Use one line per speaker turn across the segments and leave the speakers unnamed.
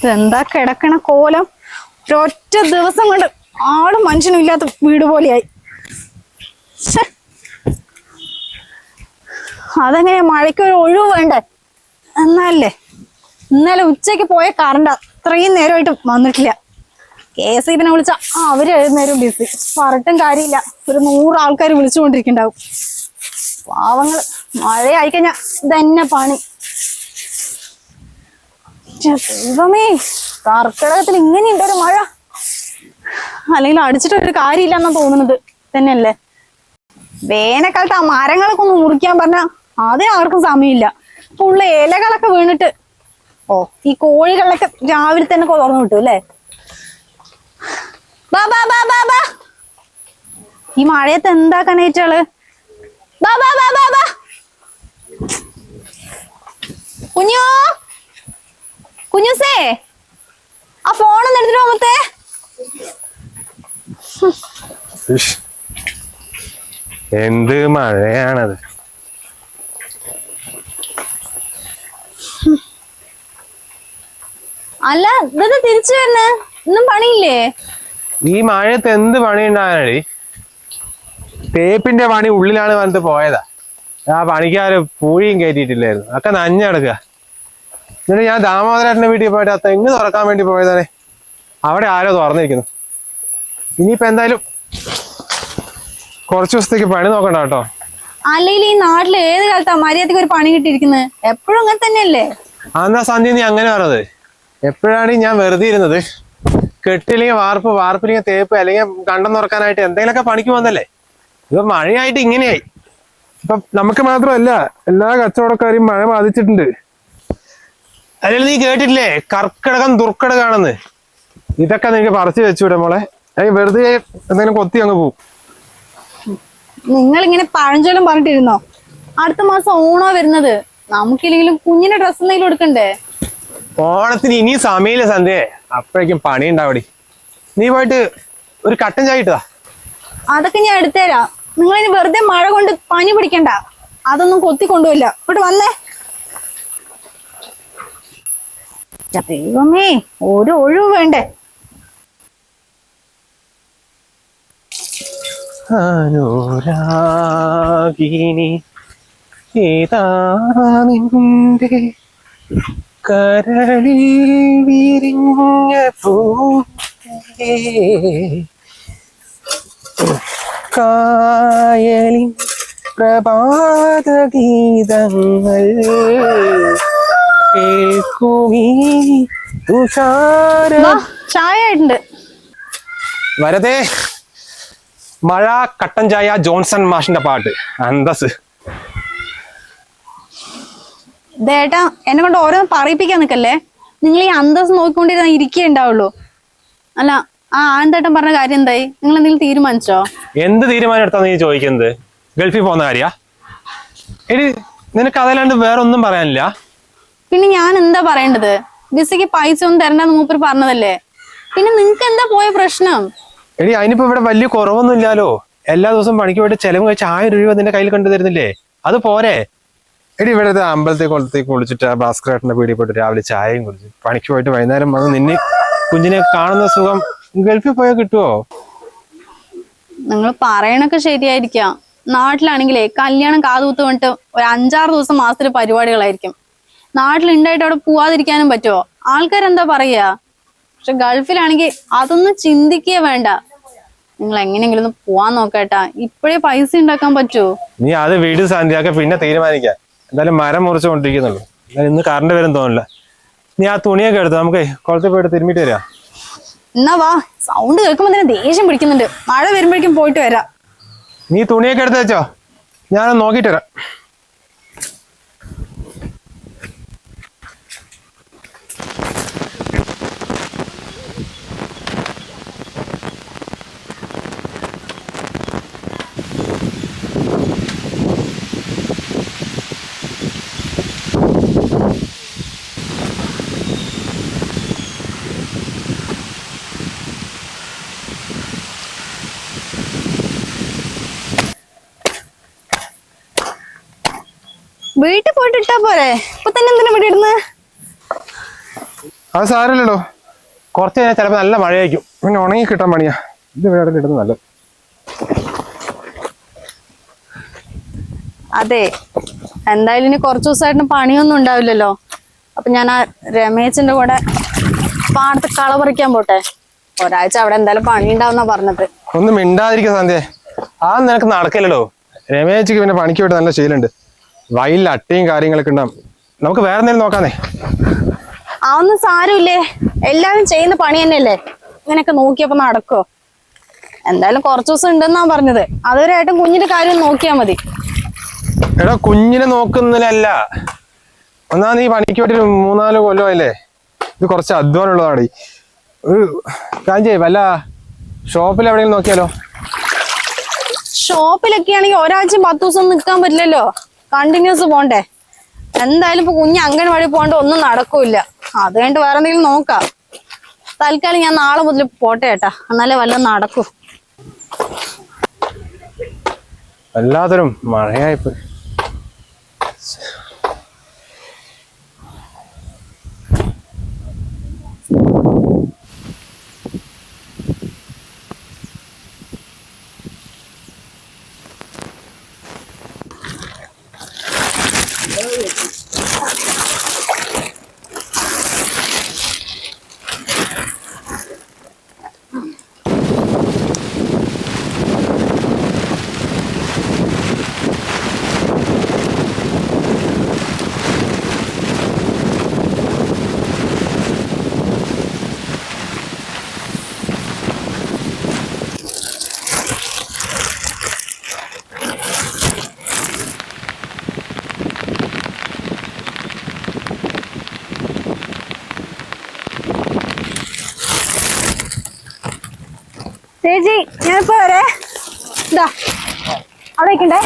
ഇതെന്താ കിടക്കണ കോലം? ഒരൊറ്റ ദിവസം കൊണ്ട് ആളും മനുഷ്യനും ഇല്ലാത്ത വീട് പോലെയായി. അതെങ്ങനെ മഴയ്ക്ക് ഒരു ഒഴിവ് വേണ്ടേ? എന്നല്ലേ ഇന്നലെ ഉച്ചയ്ക്ക് പോയ കറണ്ട് അത്രയും നേരമായിട്ട് വന്നിട്ടില്ല. കെ എസ് ഇബിനെ വിളിച്ച ആ അവർ എഴുന്നേരം ബിസി. പറഞ്ഞിട്ടും കാര്യമില്ല. ഒരു നൂറ് ആൾക്കാർ വിളിച്ചുകൊണ്ടിരിക്കണ്ടാവും പാവങ്ങൾ. മഴയായി കഴിഞ്ഞാ ഇതന്നെ പണി. ദൈവമേ കർക്കിടകത്തിൽ ഇങ്ങനെയുണ്ട് ഒരു മഴ. അല്ലെങ്കിൽ അടിച്ചിട്ട് ഒരു കാര്യമില്ല എന്നാ തോന്നുന്നത്. തന്നെയല്ലേ? വേനൽക്കാലത്ത് ആ മരങ്ങളൊക്കെ ഒന്ന് മുറിക്കാൻ പറഞ്ഞാ അതേ ആർക്കും സമയമില്ല. ഫുള്ള് ഇലകളൊക്കെ വീണിട്ട് ഓ ഈ കോഴികളിലൊക്കെ രാവിലെ തന്നെ തുറന്നു കിട്ടും അല്ലേ? ഈ മഴയത്ത് എന്താ കണേറ്റൾ? കുഞ്ഞോ? കുഞ്ഞുസേ ആ ഫോണൊന്ന് എടുത്തിട്ട്
പോകത്തെ എന്ത് മഴയാണത്.
അല്ല ഇതൊന്ന് തിരിച്ചു വരണേ ഇന്നും പണിയില്ലേ?
ഈ മഴയത്ത് എന്ത് പണി ഉണ്ടാകാനടി തേപ്പിന്റെ പണി ഉള്ളിലാണ് വന്നിട്ട് പോയതാ. ആ പണിക്കാര് പൂഴിയും കയറ്റിയിട്ടില്ലായിരുന്നു. ഒക്കെ നഞ്ഞെടുക്കുക എന്നിട്ട് ഞാൻ ദാമോദരേട്ടന്റെ വീട്ടിൽ പോയിട്ട് ആ തെങ്ങ് തുറക്കാൻ വേണ്ടി പോയതാണ്? അവിടെ ആരോ തുറന്നിരിക്കുന്നു. ഇനിയിപ്പോ എന്തായാലും കുറച്ച് ദിവസത്തേക്ക് പണി നോക്കണ്ട കേട്ടോ.
അല്ലെങ്കിൽ ഈ നാട്ടിൽ ഏത് കാലത്താ മര്യാദയ്ക്ക് ഒരു പണി കിട്ടിയിരിക്കുന്നത് എപ്പോഴും അങ്ങനെ തന്നെയല്ലേ?
അന്നാ സന്ധ്യ നീ അങ്ങനെ പറഞ്ഞത്. എപ്പോഴാണ് ഞാൻ വെറുതെ ഇരുന്നത്? കെട്ടില്ലെങ്കിൽ വാർപ്പ് വാർപ്പില്ലെങ്കിൽ തേപ്പ് അല്ലെങ്കിൽ കണ്ടം തുറക്കാനായിട്ട് എന്തെങ്കിലുമൊക്കെ പണിക്ക് വന്നല്ലേ ഇപ്പൊ മഴയായിട്ട് ഇങ്ങനെയായി. ഇപ്പൊ നമുക്ക് മാത്രമല്ല എല്ലാ കച്ചവടക്കാരെയും മഴ ബാധിച്ചിട്ടുണ്ട്. അല്ലെങ്കിൽ നീ കേട്ടിട്ടില്ലേ? കർക്കിടകം ദുർക്കിടകാണെന്ന് ഇതൊക്കെ നിനക്ക് പറിച്ചു വെച്ചുവിടെ മോളെ? അല്ലെങ്കിൽ വെറുതെ എന്തെങ്കിലും കൊത്തി അങ്ങ് പോവും.
നിങ്ങൾ ഇങ്ങനെ പഴഞ്ചോലം പറഞ്ഞിട്ടിരുന്നോ? അടുത്ത മാസം ഓണോ വരുന്നത്. നമുക്കില്ലെങ്കിലും കുഞ്ഞിന്റെ ഡ്രസ് എന്തെങ്കിലും എടുക്കണ്ടേ?
ഓണത്തിന് ഇനി സമയമില്ല സന്ധ്യ. അപ്പോഴേക്കും പണി ഉണ്ടാവടി. നീ പോയിട്ട് ഒരു കട്ടൻ ചായ ഇട്ടതാ.
അതൊക്കെ ഞാൻ എടുത്തേരാ. നിങ്ങൾ ഇനി വെറുതെ മഴ കൊണ്ട് പനി പിടിക്കണ്ട. അതൊന്നും കൊത്തി കൊണ്ടുപോയില്ല ഇവിടെ വന്നേ. ദൈവമേ ഒരു ഒഴിവ് വേണ്ടേ?
അനുരാഗിനി ഏതാ നിന്റെ കരളിൽ വിരിഞ്ഞ പൂവേ? കായലിൻ പ്രഭാത ഗീതങ്ങൾ
ചായ
വരതേ മഴ കട്ടൻ ചായ ജോൺസൺ മാഷിന്റെ പാട്ട്. അന്തസ്.
ദേട്ടാ എന്നെ കൊണ്ട് ഓരോന്ന് പറയിപ്പിക്കാൻ നിക്കല്ലേ നിങ്ങൾ ഈ അന്തസ് നോക്കിക്കൊണ്ടിരുന്ന ഇരിക്കേ ഉണ്ടാവുള്ളൂ. അല്ല ആ ആനന്ദേട്ടൻ പറഞ്ഞ കാര്യം എന്തായി? നിങ്ങൾ എന്തെങ്കിലും തീരുമാനിച്ചോ?
എന്ത് തീരുമാനം എടുത്താ നീ ചോദിക്കുന്നത്? ഗൾഫിൽ പോകുന്ന കാര്യ? എടി നിനക്ക് അതല്ലാണ്ട് വേറെ ഒന്നും പറയാനില്ല.
പിന്നെ ഞാൻ എന്താ പറയേണ്ടത്? വിസയ്ക്ക് പൈസ ഒന്നും തരണ്ടെന്ന് മൂപ്പർ പറഞ്ഞതല്ലേ? പിന്നെ നിങ്ങക്ക് എന്താ പോയ പ്രശ്നം?
എടി അതിനിപ്പോ ഇവിടെ വലിയ കുറവൊന്നും ഇല്ലാലോ? എല്ലാ ദിവസവും പണിക്ക് പോയിട്ട് ചെലവ് കഴിച്ച് ആയിരം രൂപ നിന്റെ കയ്യിൽ കണ്ടു തരുന്നില്ലേ? അത് പോരെ. എടി ഇവിടെ അമ്പലത്തെ കുളത്തേക്ക് കുളിച്ചിട്ട് ആ ഭാസ്കരേട്ടന്റെ പീടിയിൽ പോയിട്ട് രാവിലെ ചായയും കുടിച്ച് പണിക്ക് പോയിട്ട് വൈകുന്നേരം വന്ന് നിന്നെ കുഞ്ഞിനെ കാണുന്ന സുഖം ഗൾഫിൽ പോയാൽ കിട്ടുവോ?
നിങ്ങൾ പറയണൊക്കെ ശരിയായിരിക്കാം. നാട്ടിലാണെങ്കിലേ കല്യാണം കാതുകുത്ത് വന്നിട്ട് ഒരു അഞ്ചാറ് ദിവസം മാസത്തിൽ പരിപാടികളായിരിക്കും. നാട്ടിലുണ്ടായിട്ട് അവിടെ പോവാതിരിക്കാനും പറ്റുമോ ആൾക്കാരെന്താ പറയാ? പക്ഷെ ഗൾഫിലാണെങ്കിൽ അതൊന്നും ചിന്തിക്കുക വേണ്ട. നിങ്ങൾ എങ്ങനെയെങ്കിലും ഒന്ന് പോവാൻ നോക്കട്ടാ. ഇപ്പോഴേ പൈസ ഉണ്ടാക്കാൻ പറ്റുമോ
നീ അത് വീട് ശാന്തിയാക്ക പിന്നെ തീരുമാനിക്കാം. എന്തായാലും മരം മുറിച്ചുകൊണ്ടിരിക്കുന്നുള്ളൂ. എന്തായാലും ഇന്ന് കറണ്ട് വരും തോന്നില്ല നീ ആ തുണിയൊക്കെ എടുത്തു? നമുക്ക് കുളത്തിൽ പോയിട്ട് തിരുമ്മിട്ട് വരാം.
എന്നാ വാ. സൗണ്ട് കേൾക്കുമ്പോ തന്നെ ദേഷ്യം പിടിക്കുന്നുണ്ട്. മഴ വരുമ്പോഴേക്കും പോയിട്ട് വരാം.
നീ തുണിയൊക്കെ എടുത്ത് വെച്ചോ. ഞാനൊന്ന് നോക്കിയിട്ട് വരാം.
വീട്ടിൽ പോയിട്ട് ഇട്ടാ പോരെ? ഇപ്പൊ തന്നെ എന്തിനാ ഇവിടെ ഇടുന്നത്
അത് സാരല്ലോ കുറച്ച് കഴിഞ്ഞാൽ ചിലപ്പോൾ നല്ല മഴയായിരിക്കും. പിന്നെ ഉണങ്ങി കിട്ടാൻ പണിയാ. ഇത് ഇവിടെ ഇടുന്നത് നല്ലത്.
അതെ. എന്തായാലും ഇനി കുറച്ച് ദിവസമായിട്ട് പണിയൊന്നും ഉണ്ടാവില്ലല്ലോ. അപ്പൊ ഞാൻ ആ രമേശിന്റെ കൂടെ പാടത്ത് കള പറിക്കാൻ പോട്ടെ. ഒരാഴ്ച അവിടെ എന്തായാലും പണി ഉണ്ടാവുന്ന പറഞ്ഞത്.
ഒന്നും മിണ്ടാതിരിക്കുക സന്ധ്യ ആ നിനക്ക് നടക്കില്ലല്ലോ രമേശിക്ക് പിന്നെ പണിക്ക് പോയിട്ട് നല്ല ശീലമുണ്ട്. വയലിൽ അട്ടയും കാര്യങ്ങളൊക്കെ ഉണ്ടാവും. നമുക്ക് വേറെ എന്തെങ്കിലും നോക്കാന്നേ?
ആ ഒന്നും സാരമില്ലേ. എല്ലാവരും ചെയ്യുന്ന പണി തന്നെയല്ലേ? ഇങ്ങനെയൊക്കെ നോക്കിയപ്പോ നടക്കോ? എന്തായാലും കുറച്ച് ദിവസം ഉണ്ടെന്നാ പറഞ്ഞത്. അതുവരെയായിട്ടും കുഞ്ഞിന്റെ കാര്യം നോക്കിയാ മതി.
എടാ കുഞ്ഞിനെ നോക്കുന്നതിലല്ല. ഒന്നാ നീ പണിക്ക് വേണ്ടി മൂന്നാൽ കൊല്ലമല്ലേ ഇത് കുറച്ച് അധ്വാനമുള്ളതാണ് ഒരു കാഞ്ചേ വല്ല ഷോപ്പിൽ എവിടെയെങ്കിലും നോക്കിയാലോ?
ഷോപ്പിലൊക്കെ ആണെങ്കിൽ ഒരാഴ്ച പത്ത് ദിവസം നിൽക്കാൻ പറ്റില്ലല്ലോ. കണ്ടിന്യൂസ് പോണ്ടേ. എന്തായാലും ഇപ്പൊ കുഞ്ഞ് അംഗൻവാടി പോകണ്ട ഒന്നും നടക്കൂല അത് കഴിഞ്ഞിട്ട് വേറെ എന്തെങ്കിലും നോക്കാം. തൽക്കാലം ഞാൻ നാളെ മുതൽ പോട്ടെ ഏട്ടാ. എന്നാലേ വല്ലതും നടക്കൂ.
വല്ലാത്തൊരു മഴയായിപ്പോയി.
വരെ ഇതാ അവിടെ നിൽക്കുന്നേ?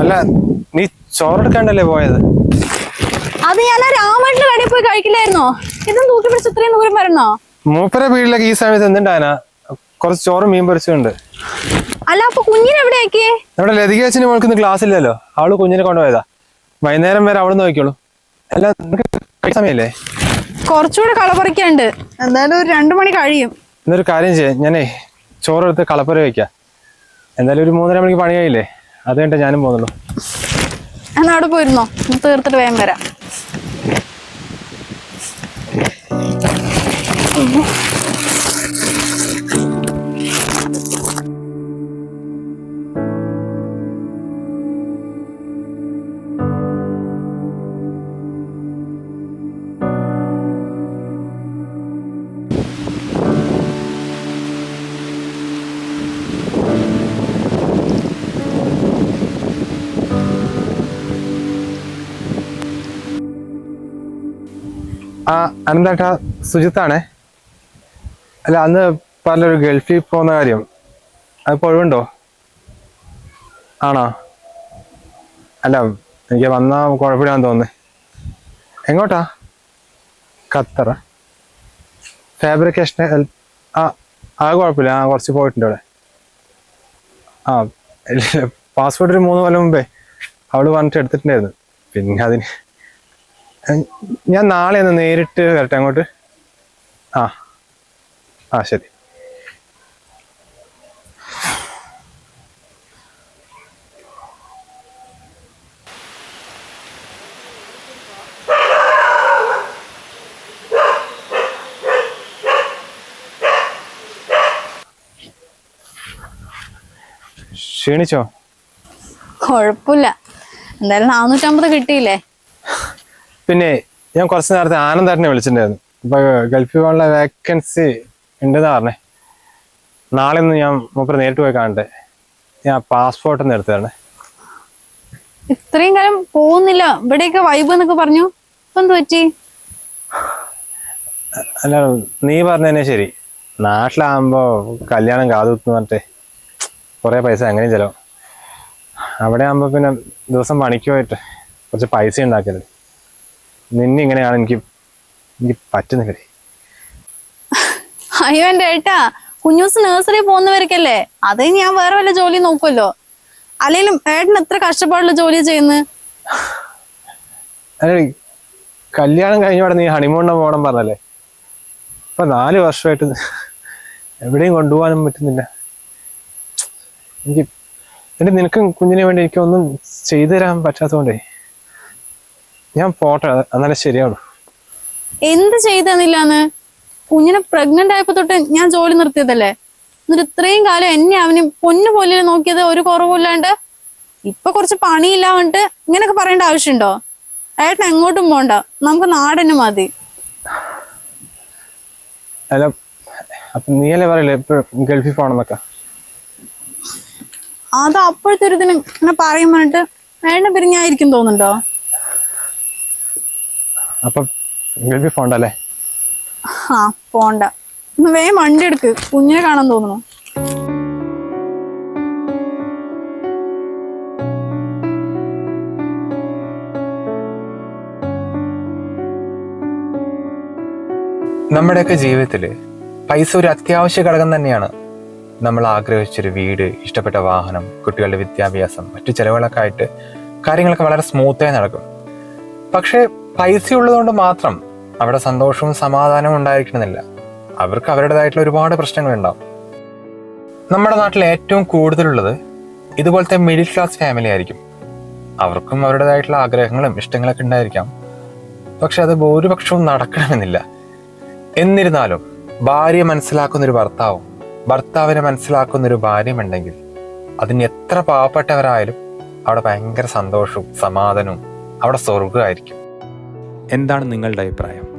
അല്ല നീ ചോറെടുക്കാണ്ടല്ലേ പോയത്?
അത് ഞാൻ ആ രാമേട്ടിന്റെ കടയിൽ പോയി കഴിക്കില്ലായിരുന്നോ? ഇതും തൂക്കി പിടിച്ച് ഇത്രയും ദൂരം വരണോ
മൂപ്പര വീട്ടിലേക്ക് ഈ സമയത്ത് എന്തുണ്ടാനാ കുറച്ച് ചോറും മീൻ പൊരിച്ചുണ്ട്
അല്ല അപ്പൊ കുഞ്ഞിനെ എവിടെയാക്കിയേ
നമ്മുടെ ലതികേച്ചിന് മോൾക്ക് ഇന്ന് ക്ലാസ് ഇല്ലല്ലോ. അവൾ കുഞ്ഞിനെ കൊണ്ടുപോയതാ. വൈകുന്നേരം വരെ അവിടെ നോക്കിയോളൂ അല്ല നിനക്ക് സമയല്ലേ
കുറച്ചുകൂടെ കളപറിക്കാണ്ട് എന്തായാലും ഒരു രണ്ടു മണി കഴിയും.
എന്നൊരു കാര്യം ചെയ്യാം. ഞാനേ ചോറെടുത്ത് കളപ്പുര വെക്കാം. എന്തായാലും ഒരു മൂന്നര മണിക്ക് പണിയായില്ലേ അത് കഴിഞ്ഞിട്ട് ഞാനും പോകുന്നുള്ളൂ.
എന്നാ അവിടെ പോയിരുന്നോ? തീർത്തിട്ട് വേഗം വരാം. Gracias.
ആ അനന്തേട്ടാ സുജിത്താണേ. അല്ല അന്ന് പറഞ്ഞൊരു ഗൾഫിൽ പോകുന്ന കാര്യം. അതിപ്പോൾ ഒഴിവുണ്ടോ ആണോ? അല്ല എനിക്ക് വന്നാൽ കുഴപ്പമില്ലാന്ന് തോന്നുന്നേ. എങ്ങോട്ടാ? ഖത്തറ. ഫാബ്രിക്കേഷൻ ആ ആ കുഴപ്പമില്ല. ആ കുറച്ച് പോയിട്ടുണ്ട് അവിടെ. ആ പാസ്പോർട്ട് ഒരു മൂന്ന് കൊല്ലം മുമ്പേ. അവൾ പറഞ്ഞിട്ട് എടുത്തിട്ടുണ്ടായിരുന്നു. പിന്നെ അതിന് ഞാൻ നാളെ ഒന്ന് നേരിട്ട് വരട്ടെ അങ്ങോട്ട്? ആ. ആ ശരി. ക്ഷീണിച്ചോ?
കുഴപ്പമില്ല എന്തായാലും നാനൂറ്റമ്പത് കിട്ടിയില്ലേ?
പിന്നെ ഞാൻ കുറച്ച് നേരത്തെ ആനന്ദേട്ടനെ വിളിച്ചിട്ടുണ്ടായിരുന്നു. ഇപ്പൊ ഗൾഫിൽ പോകാനുള്ള വേക്കൻസി ഉണ്ടെന്ന് പറഞ്ഞേ. നാളെ ഒന്ന് ഞാൻ മൂപ്പര് നേരിട്ട് പോയി കാണട്ടെ. ഞാൻ പാസ്പോർട്ട് ഒന്ന് എടുത്തു തരണേ
ഇത്രയും കാലം പോകുന്നില്ല. ഇവിടെയൊക്കെ വൈബ് എന്നൊക്കെ പറഞ്ഞു. ഇപ്പൊ എന്ത് പറ്റി?
അല്ല നീ പറഞ്ഞതന്നെ ശരി. നാട്ടിലാകുമ്പോ കല്യാണം കാതുകുത്തുന്നു പറഞ്ഞിട്ട് കുറെ പൈസ അങ്ങനെയും ചെലവ്.
അവിടെ ആകുമ്പോ പിന്നെ ദിവസം പണിക്ക് പോയിട്ട് കുറച്ച് പൈസ ഉണ്ടാക്കരുത്. നിന്നെ ഇങ്ങനെയാണ് എനിക്ക് എനിക്ക് പറ്റുന്നില്ലേ.
അയ്യോ എന്റെ ഏട്ടാ കുഞ്ഞൂസ് നഴ്സറി പോകുന്നവർക്കല്ലേ അത് ഞാൻ വേറെ വല്ല ജോലി നോക്കുമല്ലോ അല്ലെങ്കിലും ഏട്ടൻ എത്ര കഷ്ടപ്പാടുള്ള ജോലി ചെയ്യുന്നത്?
അല്ലെ കല്യാണം കഴിഞ്ഞ നീ ഹണിമൂണിന് പോകണം പറഞ്ഞല്ലേ? ഇപ്പൊ നാല് വർഷമായിട്ട് എവിടെയും കൊണ്ടുപോകാനും പറ്റുന്നില്ല. എനിക്ക് എന്റെ നിനക്കും കുഞ്ഞിനെ വേണ്ടി എനിക്കൊന്നും ചെയ്തു തരാൻ പറ്റാത്തതുകൊണ്ടേ. ഞാൻ പോട്ടെ എന്നാലും ശരിയാണ്
എന്ത് ചെയ്തെന്നില്ലാന്ന്? കുഞ്ഞിനെ പ്രഗ്നന്റ് ആയപ്പോ തൊട്ട് ഞാൻ ജോലി നിർത്തിയതല്ലേ? എന്നിട്ട് ഇത്രയും കാലം എന്നെ അവന് പൊന്നു പോലെ നോക്കിയത് ഒരു കുറവില്ലാണ്ട് ഇപ്പൊ കുറച്ച് പണിയില്ല പറഞ്ഞിട്ട് ഇങ്ങനൊക്കെ പറയേണ്ട ആവശ്യമുണ്ടോ? ഏട്ടൻ എങ്ങോട്ടും പോണ്ട. നമുക്ക് നാടന് മതി.
അല്ല അപ്പൊ നീയല്ലേ പറയല്ലേ എപ്പോഴും ഗൾഫിൽ പോണെന്നൊക്കെ.
അത് അപ്പോഴത്തെ ഒരു ഇതിന് ഇങ്ങനെ പറയും പറഞ്ഞിട്ട് ഏട്ടനെ പിരിഞ്ഞായിരിക്കും തോന്നുന്നുണ്ടോ?
അപ്പൊ ഗൾഫിൽ പോകണ്ടല്ലേ
ആ പോണ്ട. ഒന്ന് വേഗം വണ്ടി എടുക്ക്. കുഞ്ഞിനെ കാണാൻ തോന്നുന്നു.
നമ്മുടെയൊക്കെ ജീവിതത്തിൽ പൈസ ഒരു അത്യാവശ്യ ഘടകം തന്നെയാണ്. നമ്മൾ ആഗ്രഹിച്ചൊരു വീട് ഇഷ്ടപ്പെട്ട വാഹനം കുട്ടികളുടെ വിദ്യാഭ്യാസം മറ്റു ചിലവുകളൊക്കെ ആയിട്ട് കാര്യങ്ങളൊക്കെ വളരെ സ്മൂത്തായി നടക്കും. പക്ഷേ പൈസ ഉള്ളതുകൊണ്ട് മാത്രം അവിടെ സന്തോഷവും സമാധാനവും ഉണ്ടായിരിക്കണമെന്നില്ല. അവർക്ക് അവരുടേതായിട്ടുള്ള ഒരുപാട് പ്രശ്നങ്ങൾ പ്രശ്നങ്ങളുണ്ടാവും. നമ്മുടെ നാട്ടിൽ ഏറ്റവും കൂടുതലുള്ളത് ഇതുപോലത്തെ മിഡിൽ ക്ലാസ് ഫാമിലി ആയിരിക്കും. അവർക്കും അവരുടേതായിട്ടുള്ള ആഗ്രഹങ്ങളും ഇഷ്ടങ്ങളൊക്കെ ഉണ്ടായിരിക്കാം. പക്ഷെ അത് ഭൂരിപക്ഷവും നടക്കണമെന്നില്ല. എന്നിരുന്നാലും ഭാര്യ മനസ്സിലാക്കുന്നൊരു ഭർത്താവും ഭർത്താവിനെ മനസ്സിലാക്കുന്നൊരു ഒരു ഉണ്ടെങ്കിൽ അതിന് എത്ര പാവപ്പെട്ടവരായാലും അവിടെ ഭയങ്കര സന്തോഷവും സമാധാനവും അവിടെ സ്വർഗമായിരിക്കും
എന്താണ് നിങ്ങളുടെ അഭിപ്രായം?